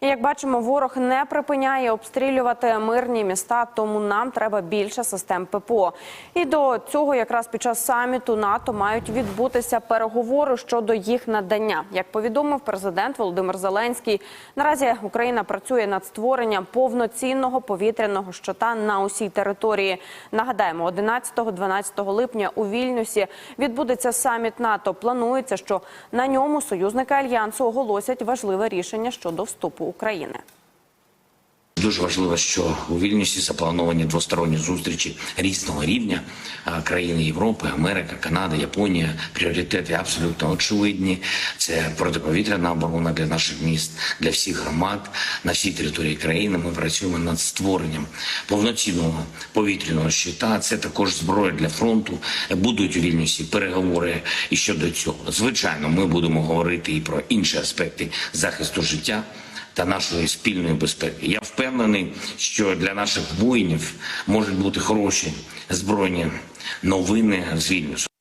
Як бачимо, ворог не припиняє обстрілювати мирні міста, тому нам треба більше систем ППО. І до цього якраз під час саміту НАТО мають відбутися переговори щодо їх надання. Як повідомив президент Володимир Зеленський, наразі Україна працює над створенням повноцінного повітряного щита на усій території. Нагадаємо, 11-12 липня у Вільнюсі відбудеться саміт НАТО. Планується, що на ньому союзники альянсу оголосять важливе рішення щодо вступу України. Дуже важливо, що у Вільнюсі заплановані двосторонні зустрічі різного рівня країни Європи, Америка, Канада, Японія. Пріоритети абсолютно очевидні. Це протиповітряна оборона для наших міст, для всіх громад на всій території країни. Ми працюємо над створенням повноцінного повітряного щита. Це також зброя для фронту. Будуть у Вільнюсі переговори і щодо цього. Звичайно, ми будемо говорити і про інші аспекти захисту життя та нашої спільної безпеки. Я впевнений, що для наших воїнів можуть бути хороші збройні новини з Вільнюсу.